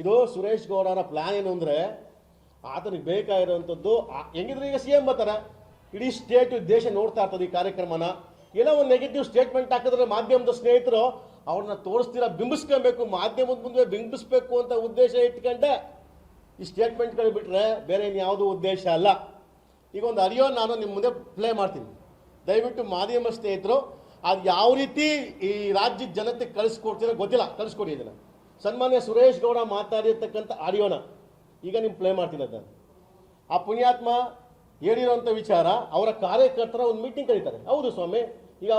ಇದು ಸುರೇಶ್ ಗೌಡರ ಪ್ಲಾನ್ ಏನು ಅಂದರೆ ಆತನಿಗೆ ಬೇಕಾಗಿರುವಂಥದ್ದು ಹೆಂಗಿದ್ರೆ ಈಗ ಸಿ ಎಂ ಬರ್ತಾರೆ? ಇಡೀ ಸ್ಟೇಟ್ ದೇಶ ನೋಡ್ತಾ ಇರ್ತದೆ ಈ ಕಾರ್ಯಕ್ರಮನ. ಏನೋ ಒಂದು ನೆಗೆಟಿವ್ ಸ್ಟೇಟ್ಮೆಂಟ್ ಹಾಕಿದ್ರೆ ಮಾಧ್ಯಮದ ಸ್ನೇಹಿತರು ಅವ್ರನ್ನ ತೋರಿಸ್ತೀರಾ ಬಿಂಬಿಸ್ಕೊಬೇಕು ಮಾಧ್ಯಮದ ಮುಂದೆ ಬಿಂಬಿಸ್ಬೇಕು ಅಂತ ಉದ್ದೇಶ ಇಟ್ಕೊಂಡೆ ಈ ಸ್ಟೇಟ್ಮೆಂಟ್ಗಳು ಬಿಟ್ಟರೆ ಬೇರೆ ಇನ್ಯಾವುದೂ ಉದ್ದೇಶ ಅಲ್ಲ. ಈಗ ಒಂದು ಅರಿಯೋ ನಾನು ನಿಮ್ಮ ಮುಂದೆ ಪ್ಲೇ ಮಾಡ್ತೀನಿ. ದಯವಿಟ್ಟು ಮಾಧ್ಯಮ ಸ್ನೇಹಿತರು, ಅದು ಯಾವ ರೀತಿ ಈ ರಾಜ್ಯದ ಜನತೆ ಕಳಿಸ್ಕೊಡ್ತೀರೋ ಗೊತ್ತಿಲ್ಲ, ಕಳಿಸ್ಕೊಡಿ ಇದನ್ನು. ಸನ್ಮಾನ್ಯ ಸುರೇಶ್ ಗೌಡ ಮಾತಾಡಿರ್ತಕ್ಕಂಥ ಆಡಿಯೋನ ಈಗ ನಿಮ್ಗೆ ಪ್ಲೇ ಮಾಡ್ತೀನಿ ಅದನ್ನು. ಆ ಪುಣ್ಯಾತ್ಮ ಹೇಳಿರೋಂಥ ವಿಚಾರ, ಅವರ ಕಾರ್ಯಕರ್ತರ ಒಂದು ಮೀಟಿಂಗ್ ಕರೀತಾರೆ. ಹೌದು ಸ್ವಾಮಿ, ಈಗ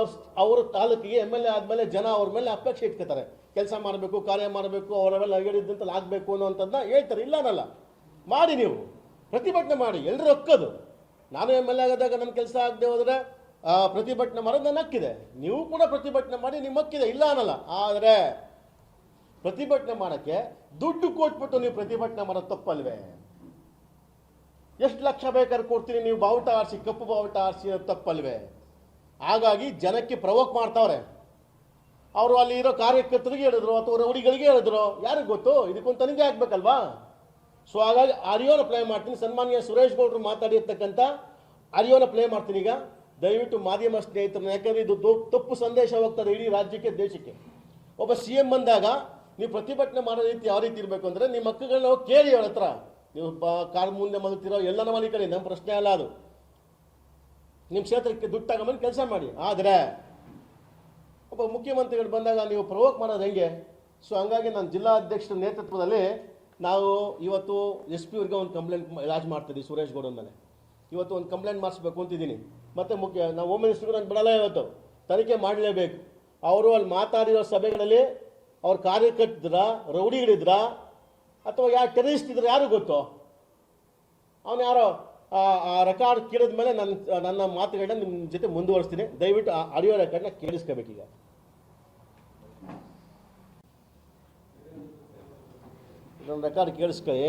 ಅವರು ತಾಲೂಕಿಗೆ ಎಂ ಎಲ್ ಎ ಆದಮೇಲೆ ಜನ ಅವ್ರ ಮೇಲೆ ಅಪೇಕ್ಷೆ ಇಟ್ಕೋತಾರೆ. ಕೆಲಸ ಮಾಡಬೇಕು, ಕಾರ್ಯ ಮಾಡಬೇಕು ಅವರ ಮೇಲೆ ಹೇಳಿದ್ದಂತಲ್ಲಿ ಆಗಬೇಕು ಅನ್ನೋಂಥದ್ದನ್ನ ಹೇಳ್ತಾರೆ. ಇಲ್ಲ ಅನ್ನಲ್ಲ. ಮಾಡಿ ನೀವು. ಪ್ರತಿಭಟನೆ ಮಾಡಿ. ಎಲ್ಲರೂ ಒಕ್ಕದು. ನಾನು ಎಂ ಎಲ್ ಎ ಆದಾಗ ನನ್ನ ಕೆಲಸ ಆಗದೆ ಹೋದರೆ ಪ್ರತಿಭಟನೆ ಮಾಡೋದು ನನ್ನ ಹಕ್ಕಿದೆ ನೀವು ಕೂಡ ಪ್ರತಿಭಟನೆ ಮಾಡಿ ನಿಮ್ಮ ಹಕ್ಕಿದೆ ಇಲ್ಲ ಅನ್ನಲ್ಲ. ಆದರೆ ಪ್ರತಿಭಟನೆ ಮಾಡೋಕ್ಕೆ ದುಡ್ಡು ಕೊಟ್ಬಿಟ್ಟು ನೀವು ಪ್ರತಿಭಟನೆ ಮಾಡೋದು ತಪ್ಪಲ್ವೇ? ಎಷ್ಟು ಲಕ್ಷ ಬೇಕಾದ್ರೆ ಕೊಡ್ತೀನಿ, ನೀವು ಬಾವುಟ ಆರಿಸಿ, ಕಪ್ಪು ಬಾವುಟ ಆರಿಸಿ ಅದು ತಪ್ಪಲ್ವೇ? ಹಾಗಾಗಿ ಜನಕ್ಕೆ ಪ್ರವೋಕ್ ಮಾಡ್ತಾವ್ರೆ. ಅವರು ಅಲ್ಲಿ ಇರೋ ಕಾರ್ಯಕರ್ತರಿಗೆ ಹೇಳಿದ್ರು, ಅಥವಾ ರೌಡಿಗಳಿಗೆ ಹೇಳಿದ್ರು, ಯಾರಿಗೆ ಗೊತ್ತು? ಇದಕ್ಕೊಂದು ತನಿಖೆ ಆಗ್ಬೇಕಲ್ವಾ? ಸೊ ಹಾಗಾಗಿ ಆಡಿಯೋನ ಪ್ಲೇ ಮಾಡ್ತೀನಿ. ಸನ್ಮಾನ್ಯ ಸುರೇಶ್ ಗೌಡ್ರು ಮಾತಾಡಿರ್ತಕ್ಕಂಥ ಆಡಿಯೋನ ಪ್ಲೇ ಮಾಡ್ತೀನಿ ಈಗ. ದಯವಿಟ್ಟು ಮಾಧ್ಯಮ ಸ್ನೇಹಿತರನ್ನ, ಯಾಕಂದ್ರೆ ಇದು ತಪ್ಪು ಸಂದೇಶ ಹೋಗ್ತದೆ ಇಡೀ ರಾಜ್ಯಕ್ಕೆ, ದೇಶಕ್ಕೆ. ಒಬ್ಬ ಸಿ ಎಂ ಬಂದಾಗ ನೀವು ಪ್ರತಿಭಟನೆ ಮಾಡೋ ರೀತಿ ಯಾವ ರೀತಿ ಇರಬೇಕು ಅಂದರೆ ನಿಮ್ಮ ಹಕ್ಕುಗಳನ್ನ ನಾವು ಕೇಳಿ ಅವ್ರ ಹತ್ರ. ನೀವು ಕಾರ್ ಮುಂದೆ ಮಲಗ್ತಿರೋ ಎಲ್ಲನ ಮಲಿಕಳಿ ನಮ್ಮ ಪ್ರಶ್ನೆ ಅಲ್ಲ ಅದು. ನಿಮ್ಮ ಕ್ಷೇತ್ರಕ್ಕೆ ದುಡ್ಡು ತಗೊಂಬಂದು ಕೆಲಸ ಮಾಡಿ. ಆದರೆ, ಒಬ್ಬ ಮುಖ್ಯಮಂತ್ರಿಗಳು ಬಂದಾಗ ನೀವು ಪ್ರವೋಕ್ ಮಾಡೋದು ಹೆಂಗೆ? ಸೊ ಹಂಗಾಗಿ ನಾನು ಜಿಲ್ಲಾ ಅಧ್ಯಕ್ಷರ ನೇತೃತ್ವದಲ್ಲಿ ನಾವು ಇವತ್ತು ಎಸ್ ಪಿ ಅವ್ರಿಗೆ ಒಂದು ಕಂಪ್ಲೇಂಟ್ ಲಾಜ್ ಮಾಡ್ತಿದ್ದೀವಿ ಸುರೇಶ್ ಗೌಡ ಮೇಲೆ ಇವತ್ತು ಒಂದು ಕಂಪ್ಲೇಂಟ್ ಮಾಡಿಸ್ಬೇಕು ಅಂತಿದ್ದೀನಿ. ಮತ್ತು ಮುಖ್ಯ, ನಾವು ಹೋಮ್ ಮಿನಿಸ್ಟರ್ ಬಿಡಲ್ಲ ಇವತ್ತು. ತನಿಖೆ ಮಾಡಲೇಬೇಕು. ಅವರು ಅಲ್ಲಿ ಮಾತಾಡಿರೋ ಸಭೆಗಳಲ್ಲಿ ಅವ್ರ ಕಾರ್ಯಕರ್ತರ ರೌಡಿಗಳಿದ್ರ, ಅಥವಾ ಯಾರು ಟೆರರಿಸ್ಟ್ ಇದ್ರ ಯಾರು ಗೊತ್ತು? ಅವನು ಯಾರೋ, ಆ ರೆಕಾರ್ಡ್ ಕೇಳಿದ ಮೇಲೆ ನನ್ನ ನನ್ನ ಮಾತುಗಳನ್ನ ನಿಮ್ಮ ಜೊತೆ ಮುಂದುವರಿಸ್ತೀನಿ. ದಯವಿಟ್ಟು ಆ ಆಡಿಯೋ ರೆಕಾರ್ಡ್ನ ಕೇಳಿಸ್ಕೋಬೇಕೀಗ ನನ್ನ ರೆಕಾರ್ಡ್ ಕೇಳಿಸ್ಕೊಳ್ಳಿ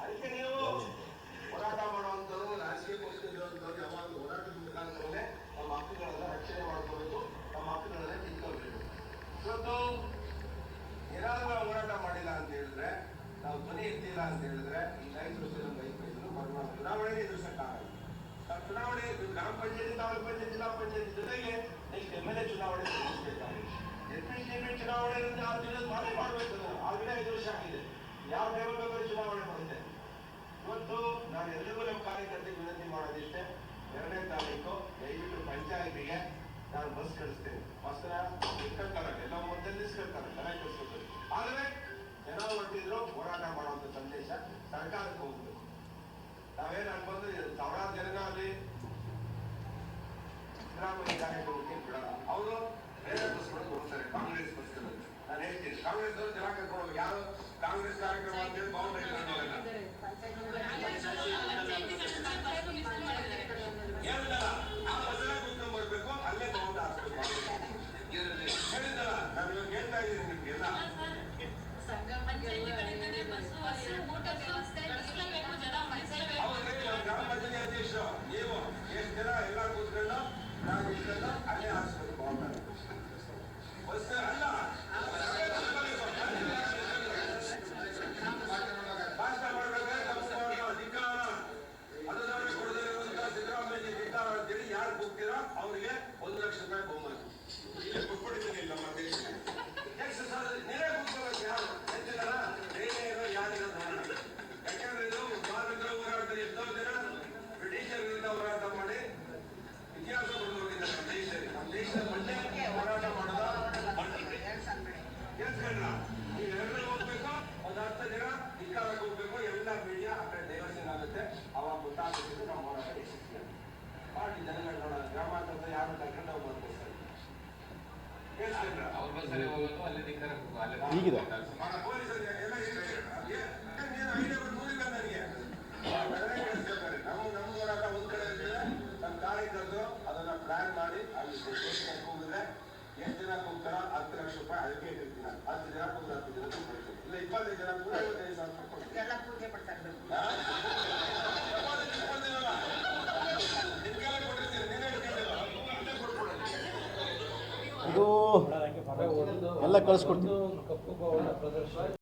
ಅದಕ್ಕೆ ನೀವು ಹೋರಾಟ ಮಾಡುವಂಥವ್ರು ರಾಜಕೀಯಕ್ಕೋಸ್ಕರ ಇರುವಂಥವ್ರು ಯಾವಾಗಲೂ ಹೋರಾಟದ ಮುಖಾಂತರನೇ ನಮ್ಮ ಹಕ್ಕುಗಳನ್ನ ರಕ್ಷಣೆ ಮಾಡ್ಕೋಬೇಕು ನಮ್ಮ ಹಕ್ಕುಗಳನ್ನ ತಿಳ್ಕೊಳ್ಬೇಕು ಇವತ್ತು ಏನಾದ್ರೂ ನಾವು ಹೋರಾಟ ಮಾಡಿಲ್ಲ ಅಂತ ಹೇಳಿದ್ರೆ ನಾವು ಧ್ವನಿ ಎತ್ತಿಲ್ಲ ಅಂತ ಹೇಳಿದ್ರೆ ಈ ಐದು ವರ್ಷದ ವೈಫಲ್ಯಗಳು ಬರುವ ಚುನಾವಣೆ ಎದುರಿಸಕ್ಕಾಗಲ್ಲ ನಾವು ಚುನಾವಣೆ ಗ್ರಾಮ ಪಂಚಾಯತಿ, ತಾಲೂಕು ಪಂಚಾಯತಿ, ಜಿಲ್ಲಾ ಪಂಚಾಯತಿ ಜೊತೆಗೆ ನೆಕ್ಸ್ಟ್ ಎಂ ಎಲ್ ಎ ಚುನಾವಣೆ ಎದುರಿಸಬೇಕಾಗಿದೆ ಎಂ ಪಿ ಸಿ ಪಿ ಚುನಾವಣೆ ಆರು ತಿಂಗಳು ಮಾಡೇ ಮಾಡಬೇಕು ಆಲ್ರೆಡಿ ಐದು ವರ್ಷ ಆಗಿದೆ. ಯಾವ ಬೇಕಾದ್ರೂ ಚುನಾವಣೆ ಮಾಡಿದೆ ಇವತ್ತು ನಾನು ಎಲ್ರಿಗೂ ನಮ್ಮ ಕಾರ್ಯಕರ್ತರಿಗೆ ವಿನಂತಿ ಮಾಡೋದಿಷ್ಟೇ. ಎರಡನೇ ತಾರೀಕು ದಯವಿಟ್ಟು ಪಂಚಾಯತಿಗೆ ನಾನು ಬಸ್ ಕಳಿಸ್ತೇನೆ. ಬಸ್ನ ಇಟ್ಕೊಳ್ತಾರೆ ಎಲ್ಲ ಮೊದಲು ನಿಲ್ಸ್ಕೊಳ್ತಾರೆ ಜನ ಕಳಿಸ್ಕೊಳ್ತಾರೆ ಆದರೆ ಜನ ಹೊರಟಿದ್ರು ಹೋರಾಟ ಮಾಡುವಂತ ಸಂದೇಶ ಸರ್ಕಾರಕ್ಕೆ ಹೋಗ್ಬೇಕು. ನಾವೇನು ಅನ್ಬಂದು ಸಾವಿರಾರು ಜನ ಅಲ್ಲಿ ಸಿದ್ದರಾಮಯ್ಯ ಬಿಡಲ್ಲ ಅವರು ಬೇರೆ ಬಸ್ಗಳು ಹೋಗ್ತಾರೆ ಕಾಂಗ್ರೆಸ್ ಬಸ್ಗಳಲ್ಲಿ ನಾನು ಹೇಳ್ತೀನಿ ಕಾಂಗ್ರೆಸ್ ಅವರು ಜನ ಕರ್ಕೊಂಡು ಯಾರು? ಕಾಂಗ್ರೆಸ್ ಕಾರ್ಯಕ್ರಮ ಅಂತ ಅಂತೇಳಿ ಬೌಂಡ್ರಿ ಯಾರು ಕೂಗ್ತೀರೋ ಅವ್ರಿಗೆ ಒಂದು ಲಕ್ಷ ರೂಪಾಯಿ ಬಹುಮಾನ. ಇಲ್ಲಿ ಕೊಟ್ಬಿಟ್ಟಿದ್ದೀನಿ ನಮ್ಮ ಸರ್ ನೀವೇ ಹೋಗಿದ್ರೆ ಎಷ್ಟು ಜನ ಕೂಗ್ತಾರ ಹತ್ತು ಲಕ್ಷ ರೂಪಾಯಿ ಅದಕ್ಕೆ. ಹತ್ತು ಜನ ಕೊಡ್ತೀನಿ ಇಲ್ಲ, ಇಪ್ಪತ್ತೈದು ಜನ ಕೂಡ ಐವತ್ತೈದು ಸಾವಿರ ರೂಪಾಯಿ ಕೊಡ್ತೀನಿ ಎಲ್ಲ ಕಳಿಸ್ಕೊಡ್ತೀವಿ